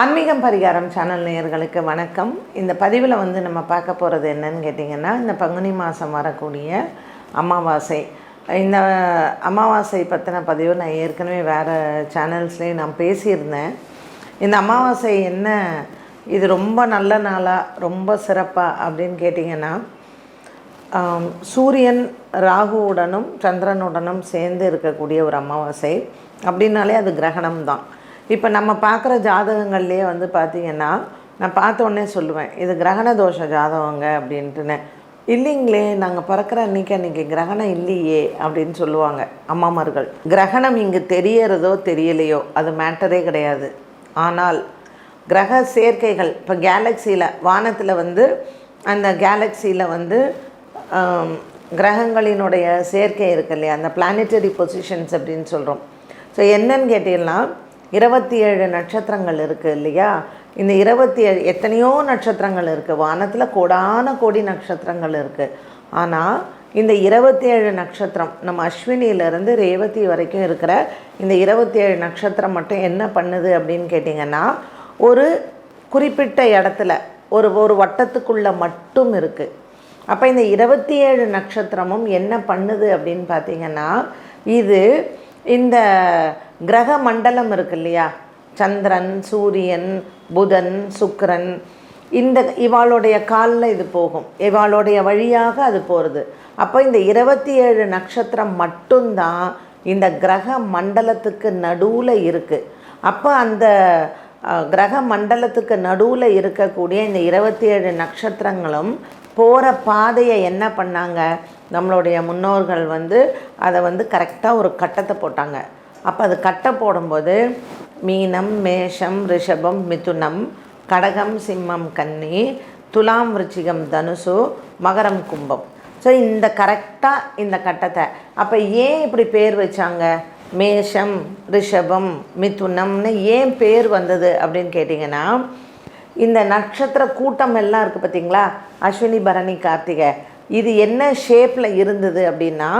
ஆன்மீகம் பரிகாரம் சேனல் நேயர்களுக்கு வணக்கம். இந்த பதிவில் வந்து நம்ம பார்க்க போகிறது என்னன்னு கேட்டிங்கன்னா இந்த பங்குனி மாதம் வரக்கூடிய அமாவாசை. இந்த அமாவாசை பற்றின பதிவு நான் ஏற்கனவே வேறு சேனல்ஸ்லேயும் நான் பேசியிருந்தேன். இந்த அமாவாசை என்ன இது ரொம்ப நல்ல நாளாக ரொம்ப சிறப்பாக அப்படின்னு கேட்டிங்கன்னா சூரியன் ராகுவுடனும் சந்திரனுடனும் சேர்ந்து இருக்கக்கூடிய ஒரு அமாவாசை. அப்படின்னாலே அது கிரகணம் தான் இப்போ நம்ம பார்க்குற ஜாதகங்கள்லேயே வந்து பார்த்திங்கன்னா நான் பார்த்த உடனே சொல்லுவேன் இது கிரகண தோஷ ஜாதகங்க அப்படின்ட்டுன்னு. இல்லைங்களே நாங்கள் பிறக்கிற அன்றைக்கி அன்றைக்கி கிரகணம் இல்லையே அப்படின்னு சொல்லுவாங்க அம்மாமார்கள். கிரகணம் இங்கு தெரியறதோ தெரியலையோ அது மேட்டரே கிடையாது. ஆனால் கிரக சேர்க்கைகள் இப்போ கேலக்சியில் வானத்தில் வந்து அந்த கேலக்சியில் வந்து கிரகங்களினுடைய சேர்க்கை இருக்கு இல்லையா அந்த பிளானட்டரி பொசிஷன்ஸ் அப்படின்னு சொல்கிறோம் ஸோ என்னன்னு கேட்டீங்கன்னா இருபத்தி ஏழு நட்சத்திரங்கள் இருக்குது இல்லையா? இந்த இருபத்தி ஏழு எத்தனையோ நட்சத்திரங்கள் இருக்குது வானத்தில் கோடான கோடி நட்சத்திரங்கள் இருக்குது ஆனால் இந்த இருபத்தி ஏழு நட்சத்திரம் நம்ம அஸ்வினியிலேருந்து ரேவதி வரைக்கும் இருக்கிற இந்த இருபத்தி ஏழு நட்சத்திரம் மட்டும் என்ன பண்ணுது அப்படின்னு கேட்டிங்கன்னா ஒரு குறிப்பிட்ட இடத்துல ஒரு ஒரு வட்டத்துக்குள்ளே மட்டும் இருக்குது அப்போ இந்த இருபத்தி ஏழு நட்சத்திரமும் என்ன பண்ணுது அப்படின்னு பார்த்தீங்கன்னா இது இந்த கிரக மண்டலம் இருக்கு இல்லையா சந்திரன் சூரியன் புதன் சுக்கரன். இந்த இவாளுடைய காலில் இது போகும். இவாளுடைய வழியாக அது போகிறது அப்போ இந்த இருபத்தி ஏழு நட்சத்திரம் மட்டும்தான் இந்த கிரக மண்டலத்துக்கு நடுவில் இருக்குது அப்போ அந்த கிரக மண்டலத்துக்கு நடுவில் இருக்கக்கூடிய இந்த இருபத்தி ஏழு நட்சத்திரங்களும் போகிற பாதையை என்ன பண்ணாங்க? நம்மளுடைய முன்னோர்கள் வந்து அதை வந்து கரெக்டாக ஒரு கட்டத்தை போட்டாங்க. அப்போ அது கட்டை போடும்போது மீனம் மேஷம் ரிஷபம் மிதுனம் கடகம் சிம்மம் கன்னி துலாம் விருச்சிகம் தனுசு மகரம் கும்பம். ஸோ இந்த கரெக்டாக இந்த கட்டத்தை. அப்போ ஏன் இப்படி பேர் வச்சாங்க? மேஷம் ரிஷபம் மிதுனம்னு ஏன் பேர் வந்தது அப்படின்னு கேட்டிங்கன்னா இந்த நட்சத்திர கூட்டம் எல்லாம் இருக்குது பார்த்தீங்களா அஸ்வினி பரணி கார்த்திகை. இது என்ன ஷேப்பில் இருந்தது அப்படின்னா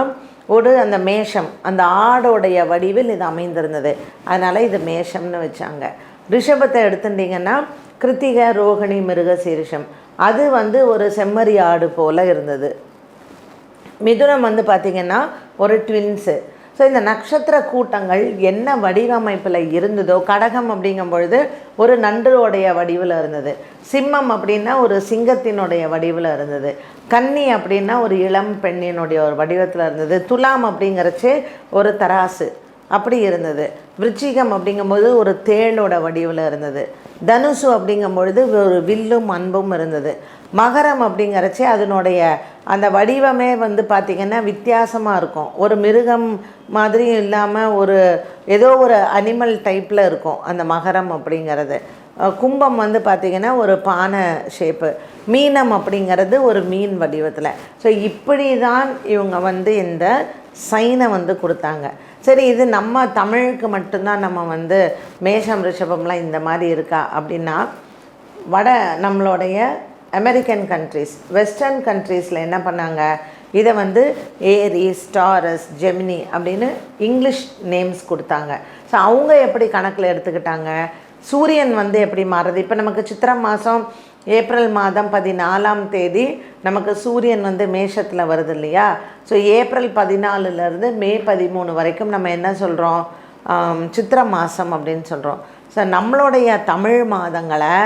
ஒரு அந்த மேஷம் அந்த ஆடோடைய வடிவில் இது அமைந்திருந்தது. அதனால் இது மேஷம்னு வச்சாங்க. ரிஷபத்தை எடுத்துட்டிங்கன்னா கிருத்திக ரோகிணி மிருக சீரிஷம் அது வந்து ஒரு செம்மறி ஆடு போல் இருந்தது. மிதுனம் வந்து பார்த்திங்கன்னா ஒரு ட்வின்ஸு ஸோ இந்த நட்சத்திர கூட்டங்கள் என்ன வடிவமைப்பில் இருந்ததோ கடகம் அப்படிங்கும் பொழுது ஒரு நன்றோடைய வடிவில் இருந்தது. சிம்மம் அப்படின்னா ஒரு சிங்கத்தினுடைய வடிவில் இருந்தது. கன்னி அப்படின்னா ஒரு இளம் பெண்ணினுடைய ஒரு வடிவத்தில் இருந்தது. துலாம் அப்படிங்கிறச்சே ஒரு தராசு. அப்படி இருந்தது. விருச்சிகம் அப்படிங்கும்போது ஒரு தேளோட வடிவில் இருந்தது. தனுசு அப்படிங்கும் பொழுது ஒரு வில்லும் அன்பும் இருந்தது. மகரம் அப்படிங்கிறச்சே அதனுடைய அந்த வடிவமே வந்து பார்த்திங்கன்னா வித்தியாசமாக இருக்கும். ஒரு மிருகம் மாதிரியும் இல்லாமல் ஒரு ஏதோ ஒரு அனிமல் டைப்பில் இருக்கும் அந்த மகரம் அப்படிங்கிறது. கும்பம் வந்து பார்த்திங்கன்னா ஒரு பானை ஷேப்பு மீனம் அப்படிங்கிறது ஒரு மீன் வடிவத்தில். ஸோ இப்படி தான் இவங்க வந்து இந்த சைனை வந்து கொடுத்தாங்க. சரி இது நம்ம தமிழுக்கு மட்டும்தான் நம்ம வந்து மேஷம் ரிஷபம்லாம் இந்த மாதிரி இருக்கா அப்படின்னா வட நம்மளுடைய அமெரிக்கன் கண்ட்ரீஸ் வெஸ்டர்ன் கண்ட்ரீஸில் என்ன பண்ணாங்க? இதை வந்து ஏரி ஸ்டாரஸ் ஜெமினி அப்படின்னு இங்கிலீஷ் நேம்ஸ் கொடுத்தாங்க. ஸோ அவங்க எப்படி கணக்கில் எடுத்துக்கிட்டாங்க? சூரியன் வந்து எப்படி மாறுது? இப்போ நமக்கு சித்திரை மாதம் ஏப்ரல் மாதம் பதினாலாம் தேதி நமக்கு சூரியன் வந்து மேஷத்தில் வருது இல்லையா? ஸோ ஏப்ரல் பதினாலுலேருந்து மே பதிமூணு வரைக்கும் நம்ம என்ன சொல்கிறோம் சித்திர மாதம் அப்படின்னு சொல்கிறோம் ஸோ நம்மளுடைய தமிழ் மாதங்களை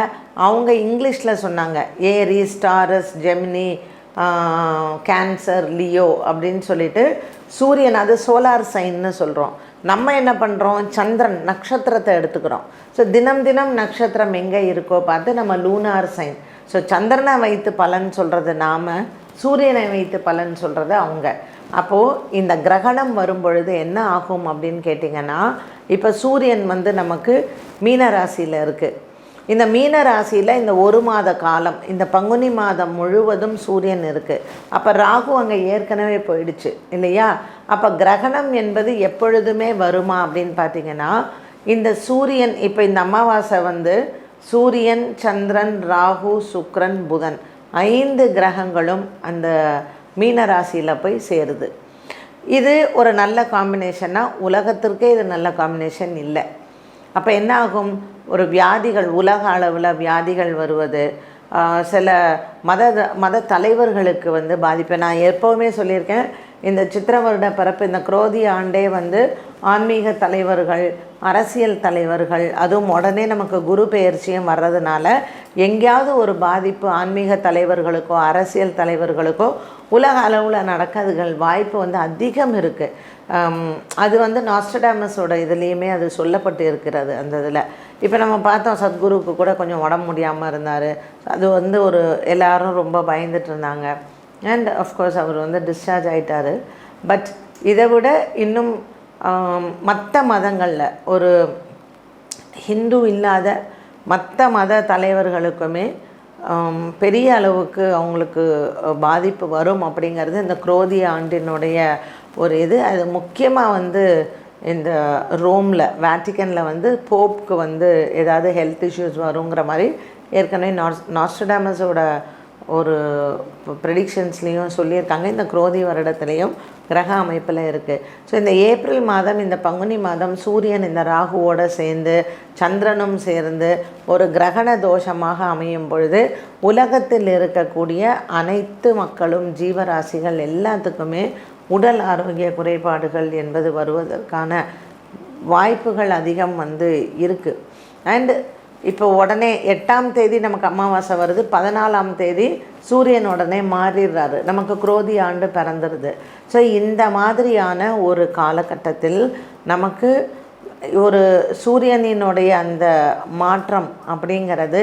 அவங்க இங்கிலீஷில் சொன்னாங்க. ஏரி ஸ்டாரஸ் ஜெமினி கேன்சர் லியோ அப்படின்னு சொல்லிட்டு சூரியன் அது சோலார் சைன்னு சொல்கிறோம் நம்ம என்ன பண்ணுறோம் சந்திரன் நட்சத்திரத்தை எடுத்துக்கிறோம். ஸோ தினம் தினம் நட்சத்திரம் எங்கே இருக்கோ பார்த்து நம்ம லூனார் சைன் ஸோ சந்திரனை வைத்து பலன் சொல்கிறது நாம் சூரியனை வைத்து பலன் சொல்கிறது அவங்க. அப்போது இந்த கிரகணம் வரும்பொழுது என்ன ஆகும் அப்படின்னு கேட்டிங்கன்னா இப்போ சூரியன் வந்து நமக்கு மீனராசியில் இருக்குது இந்த மீன ராசியில் இந்த ஒரு மாத காலம் இந்த பங்குனி மாதம் முழுவதும் சூரியன் இருக்குது அப்போ ராகு அங்கே ஏற்கனவே போயிடுச்சு இல்லையா? அப்போ கிரகணம் என்பது எப்பொழுதுமே வருமா அப்படின்னு பார்த்தீங்கன்னா இந்த சூரியன் இப்போ இந்த அமாவாசை வந்து சூரியன் சந்திரன் ராகு சுக்ரன் புதன் ஐந்து கிரகங்களும் அந்த மீன ராசியில் போய் சேருது. இது ஒரு நல்ல காம்பினேஷன்னா உலகத்திற்கே இது நல்ல காம்பினேஷன் இல்லை. அப்போ என்ன ஆகும்? ஒரு வியாதிகள் உலக அளவில் வியாதிகள் வருவது சில மத மத தலைவர்களுக்கு வந்து பாதிப்பு. நான் எப்போவுமே சொல்லியிருக்கேன் இந்த சித்திர வருட பிறப்பு இந்த குரோதி ஆண்டே வந்து ஆன்மீக தலைவர்கள் அரசியல் தலைவர்கள் அதுவும் உடனே நமக்கு குரு பெயர்ச்சியும் வர்றதுனால எங்கேயாவது ஒரு பாதிப்பு ஆன்மீக தலைவர்களுக்கோ அரசியல் தலைவர்களுக்கோ உலக அளவில் நடக்கிறதுகள் வாய்ப்பு வந்து அதிகம் இருக்குது அது வந்து நாஸ்டடாமஸோட இதுலேயுமே அது சொல்லப்பட்டு இருக்கிறது அந்த இதில். இப்போ நம்ம பார்த்தோம் சத்குருவுக்கு கூட கொஞ்சம் உடம்பு முடியாமல் இருந்தார். அது வந்து ஒரு எல்லாரும் ரொம்ப பயந்துட்டு இருந்தாங்க. அண்ட் அஃப்கோர்ஸ் அவர் வந்து டிஸ்சார்ஜ் ஆகிட்டார் பட் இதை விட இன்னும் மற்ற மதங்களில் ஒரு ஹிந்து இல்லாத மற்ற மத தலைவர்களுக்குமே பெரிய அளவுக்கு அவங்களுக்கு பாதிப்பு வரும் அப்படிங்கிறது இந்த குரோதி ஆண்டினுடைய ஒரு இது. அது முக்கியமாக வந்து இந்த ரோமில் வேட்டிக்கனில் வந்து போப்க்கு வந்து ஏதாவது ஹெல்த் இஷ்யூஸ் வருங்கிற மாதிரி ஏற்கனவே நாஸ் நாஸ்டடாமஸோட ஒரு ப்ரெடிக்ஷன்ஸ்லேயும் சொல்லியிருக்காங்க. இந்த குரோதி வருடத்துலேயும் கிரக அமைப்பில் இருக்குது ஸோ இந்த ஏப்ரல் மாதம் இந்த பங்குனி மாதம் சூரியன் இந்த ராகுவோடு சேர்ந்து சந்திரனும் சேர்ந்து ஒரு கிரகண தோஷமாக அமையும் பொழுது உலகத்தில் இருக்கக்கூடிய அனைத்து மக்களும் ஜீவராசிகள் எல்லாத்துக்குமே உடல் ஆரோக்கிய குறைபாடுகள் என்பது வருவதற்கான வாய்ப்புகள் அதிகம் வந்து இருக்குது அண்டு இப்போ உடனே எட்டாம் தேதி நமக்கு அமாவாசை வருது பதினாலாம் தேதி சூரியன் உடனே மாறிடுறாரு. நமக்கு குரோதி ஆண்டு பிறந்துடுது ஸோ இந்த மாதிரியான ஒரு காலகட்டத்தில் நமக்கு ஒரு சூரியனினுடைய அந்த மாற்றம் அப்படிங்கிறது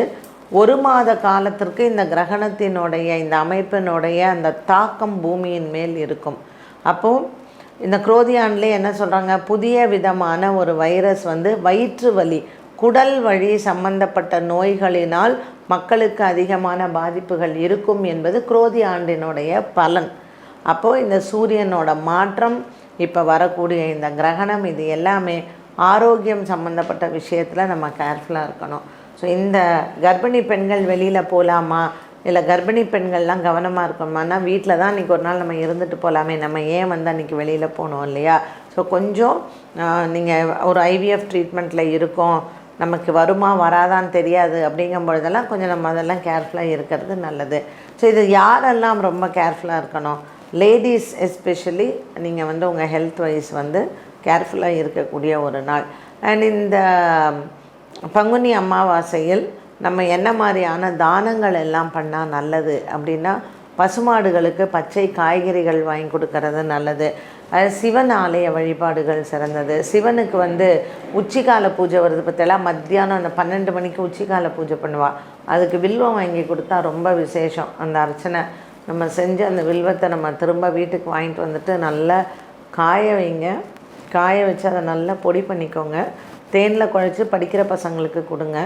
ஒரு மாத காலத்திற்கு இந்த கிரகணத்தினுடைய இந்த அமைப்பினுடைய அந்த தாக்கம் பூமியின் மேல் இருக்கும். அப்போது இந்த குரோதியான்லேயே என்ன சொல்கிறாங்க புதிய விதமான ஒரு வைரஸ் வந்து வயிற்று வலி குடல் வழி சம்பந்தப்பட்ட நோய்களினால் மக்களுக்கு அதிகமான பாதிப்புகள் இருக்கும் என்பது குரோதி ஆண்டினுடைய பலன். அப்போது இந்த சூரியனோட மாற்றம் இப்போ வரக்கூடிய இந்த கிரகணம் இது எல்லாமே ஆரோக்கியம் சம்மந்தப்பட்ட விஷயத்தில் நம்ம கேர்ஃபுல்லாக இருக்கணும். ஸோ இந்த கர்ப்பிணி பெண்கள் வெளியில் போகலாமா இல்லை கர்ப்பிணி பெண்கள்லாம் கவனமாக இருக்கணுமானா வீட்டில் தான் இன்றைக்கி ஒரு நாள் நம்ம இருந்துட்டு போகலாமே நம்ம ஏன் வந்து அன்றைக்கி வெளியில் போகணும் இல்லையா? ஸோ கொஞ்சம் நீங்கள் ஒரு ஐவிஎஃப் ட்ரீட்மெண்ட்டில் இருக்கோம். நமக்கு வருமா வராதான்னு தெரியாது அப்படிங்கும் பொழுதெல்லாம் கொஞ்சம் நம்ம அதெல்லாம் கேர்ஃபுல்லாக இருக்கிறது நல்லது. ஸோ இது யாரெல்லாம் ரொம்ப கேர்ஃபுல்லாக இருக்கணும்? லேடிஸ் எஸ்பெஷலி நீங்கள் வந்து உங்கள் ஹெல்த் வைஸ் வந்து கேர்ஃபுல்லாக இருக்கக்கூடிய ஒரு நாள். அண்ட் இந்த பங்குனி அமாவாசையில் நம்ம என்ன மாதிரியான தானங்கள் எல்லாம் பண்ணால் நல்லது அப்படின்னா பசுமாடுகளுக்கு பச்சை காய்கறிகள் வாங்கி கொடுக்கறது நல்லது. சிவன் ஆலய வழிபாடுகள் சிறந்தது. சிவனுக்கு வந்து உச்சிக்கால பூஜை வருது பற்றியெல்லாம் மத்தியானம் அந்த பன்னெண்டு மணிக்கு உச்சிக்கால பூஜை பண்ணுவாள் அதுக்கு வில்வம் வாங்கி கொடுத்தா ரொம்ப விசேஷம். அந்த அர்ச்சனை நம்ம செஞ்ச அந்த வில்வத்தை நம்ம திரும்ப வீட்டுக்கு வாங்கிட்டு வந்துட்டு நல்லா காய வைங்க. காய வச்சு அதை நல்லா பொடி பண்ணிக்கோங்க. தேனில் குழைச்சி படிக்கிற பசங்களுக்கு கொடுங்க.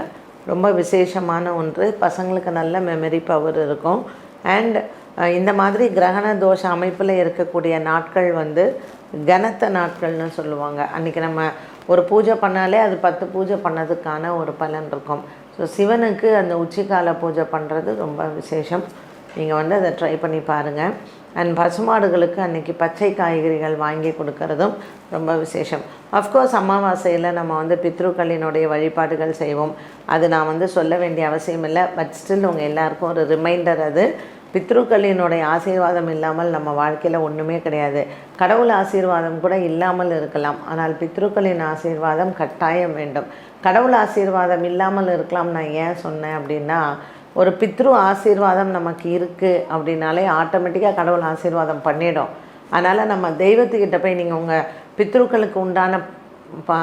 ரொம்ப விசேஷமான ஒன்று. பசங்களுக்கு நல்ல மெமரி பவர் இருக்கும். அண்ட் இந்த மாதிரி கிரகண தோஷ அமைப்பில் இருக்கக்கூடிய நாட்கள் வந்து கனத்த நாட்கள்னு சொல்லுவாங்க. அன்றைக்கி நம்ம ஒரு பூஜை பண்ணாலே அது பத்து பூஜை பண்ணதுக்கான ஒரு பலன் இருக்கும். ஸோ சிவனுக்கு அந்த உச்சிக்கால பூஜை பண்ணுறது ரொம்ப விசேஷம். நீங்கள் வந்து அதை ட்ரை பண்ணி பாருங்கள் அண்ட் பசுமாடுகளுக்கு அன்றைக்கி பச்சை காய்கறிகள் வாங்கி கொடுக்கறதும் ரொம்ப விசேஷம். அஃப்கோர்ஸ் அமாவாசையில் நம்ம வந்து பித்ருக்களினுடைய வழிபாடுகள் செய்வோம். அது நான் வந்து சொல்ல வேண்டிய அவசியம் இல்லை. பட் ஸ்டில் உங்கள் எல்லாருக்கும் ஒரு ரிமைண்டர் அது. பித்ருக்களினுடைய ஆசீர்வாதம் இல்லாமல் நம்ம வாழ்க்கையில் ஒன்றுமே கிடையாது. கடவுள் ஆசீர்வாதம் கூட இல்லாமல் இருக்கலாம். ஆனால் பித்ருக்களின் ஆசீர்வாதம் கட்டாயம் வேண்டும். கடவுள் ஆசீர்வாதம் இல்லாமல் இருக்கலாம். நான் ஏன் சொன்னேன் அப்படின்னா ஒரு பித்ரு ஆசீர்வாதம் நமக்கு இருக்குது அப்படின்னாலே ஆட்டோமேட்டிக்காக கடவுள் ஆசீர்வாதம் பண்ணிடும். அதனால் நம்ம தெய்வத்துக்கிட்ட போய் நீங்கள் உங்கள் பித்ருக்களுக்கு உண்டான ப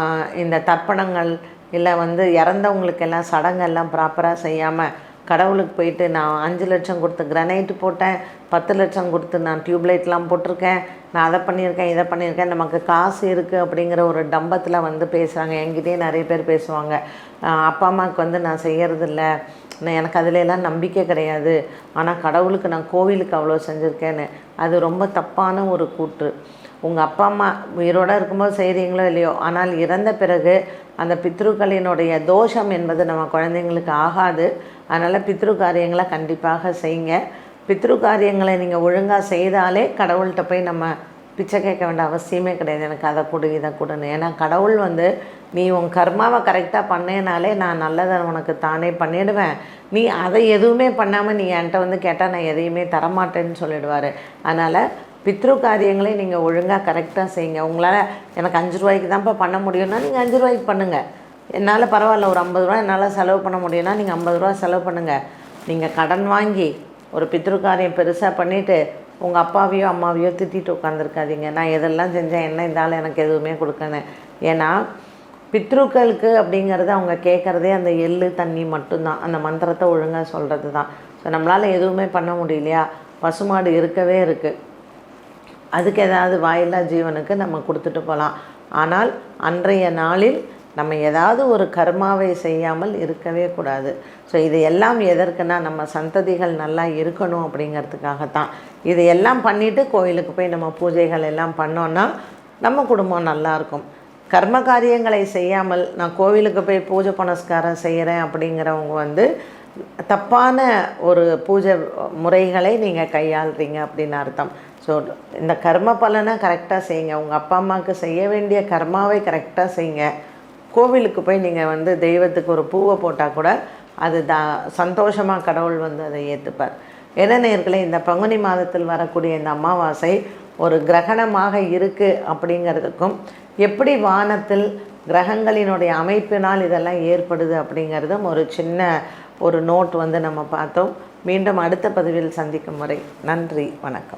இந்த தர்ப்பணங்கள் இல்லை வந்து இறந்தவங்களுக்கெல்லாம் சடங்கெல்லாம் ப்ராப்பராக செய்யாமல் கடவுளுக்கு போயிட்டு நான் அஞ்சு லட்சம் கொடுத்து கிரனைட்டு போட்டேன் பத்து லட்சம் கொடுத்து நான் டியூப்லைட்லாம் போட்டிருக்கேன் நான் அதை பண்ணியிருக்கேன் இதை பண்ணியிருக்கேன் நமக்கு காசு இருக்குது அப்படிங்கிற ஒரு டம்பத்தில் வந்து பேசுகிறாங்க என்கிட்டயே நிறைய பேர் பேசுவாங்க. அப்பா அம்மாவுக்கு வந்து நான் செய்கிறதில்ல நான் எனக்கு அதிலெல்லாம் நம்பிக்கை கிடையாது. ஆனால் கடவுளுக்கு நான் கோவிலுக்கு அவ்வளோ செஞ்சுருக்கேன்னு. அது ரொம்ப தப்பான ஒரு கூற்று. உங்கள் அப்பா அம்மா உயிரோடு இருக்கும்போது செய்கிறீங்களோ இல்லையோ ஆனால் இறந்த பிறகு அந்த பித்ருக்களினுடைய தோஷம் என்பது நம்ம குழந்தைங்களுக்கு ஆகாது. அதனால் பித்ரு காரியங்களை கண்டிப்பாக செய்யுங்க. பித்ரு காரியங்களை நீங்கள் ஒழுங்காக செய்தாலே கடவுள்கிட்ட போய் நம்ம பிச்சை கேட்க வேண்டிய அவசியமே கிடையாது. எனக்கு அதை கொடு இதை கொடுன்னு. ஏன்னா கடவுள் வந்து நீ உன் கர்மாவை கரெக்டாக பண்ணேனாலே நான் நல்லதை உனக்கு தானே பண்ணிடுவேன். நீ அதை எதுவுமே பண்ணாமல் நீ என்கிட்ட வந்து கேட்டால் நான் எதையுமே தரமாட்டேன்னு சொல்லிடுவார். அதனால் பித்ரு காரியங்களை நீங்கள் ஒழுங்காக கரெக்டாக செய்யுங்க. உங்களால் எனக்கு அஞ்சு ரூபாய்க்கு தான்ப்பா பண்ண முடியும்னா நீங்கள் அஞ்சு ரூபாய்க்கு பண்ணுங்கள் என்னால் பரவாயில்ல ஒரு ஐம்பது ரூபா என்னால் செலவு பண்ண முடியும்னா நீங்கள் ஐம்பது ரூபா செலவு பண்ணுங்கள் நீங்கள் கடன் வாங்கி ஒரு பித்ரு காரியம் பெருசாக பண்ணிவிட்டு உங்கள் அப்பாவையோ அம்மாவையோ திட்டிட்டு உட்காந்துருக்காதீங்க நான் எதெல்லாம் செஞ்சேன் என்ன இந்த ஆள் எனக்கு எதுவுமே கொடுக்கணும் ஏன்னா பித்ருக்களுக்கு அப்படிங்கிறது அவங்க கேட்குறதே அந்த எள்ளு தண்ணி மட்டும்தான். அந்த மந்திரத்தை ஒழுங்காக சொல்கிறது தான் ஸோ நம்மளால் எதுவுமே பண்ண முடியலையா? பசுமாடு இருக்கவே இருக்குது அதுக்கு ஏதாவது வாயில்லா ஜீவனுக்கு நம்ம கொடுத்துட்டு போகலாம் ஆனால் அன்றைய நாளில் நம்ம ஏதாவது ஒரு கர்மாவை செய்யாமல் இருக்கவே கூடாது. ஸோ இது எல்லாம் எதற்குன்னா நம்ம சந்ததிகள் நல்லா இருக்கணும் அப்படிங்கிறதுக்காகத்தான். இது எல்லாம் பண்ணிவிட்டு கோயிலுக்கு போய் நம்ம பூஜைகள் எல்லாம் பண்ணோன்னா நம்ம குடும்பம் நல்லாயிருக்கும் கர்ம காரியங்களை செய்யாமல் நான் கோவிலுக்கு போய் பூஜை புனஸ்காரம் செய்கிறேன் அப்படிங்கிறவங்க வந்து தப்பான ஒரு பூஜை முறைகளை நீங்கள் கையாளுறீங்க அப்படின்னு அர்த்தம். ஸோ இந்த கர்ம பலனை கரெக்டாக செய்யுங்க. உங்கள் அப்பா அம்மாவுக்கு செய்ய வேண்டிய கர்மாவை கரெக்டாக செய்யுங்க. கோவிலுக்கு போய் நீங்கள் வந்து தெய்வத்துக்கு ஒரு பூவை போட்டால் கூட அது த சந்தோஷமாக கடவுள் வந்து அதை ஏற்றுப்பார் என்ன நேர்களை இந்த பங்குனி மாதத்தில் வரக்கூடிய இந்த அமாவாசை ஒரு கிரகணமாக இருக்குது அப்படிங்கிறதுக்கும் எப்படி வானத்தில் கிரகங்களினுடைய அமைப்பினால் இதெல்லாம் ஏற்படுது அப்படிங்கிறதும் ஒரு சின்ன ஒரு நோட் வந்து நம்ம பார்த்தோம். மீண்டும் அடுத்த பதிவில் சந்திக்கும் முறை நன்றி வணக்கம்.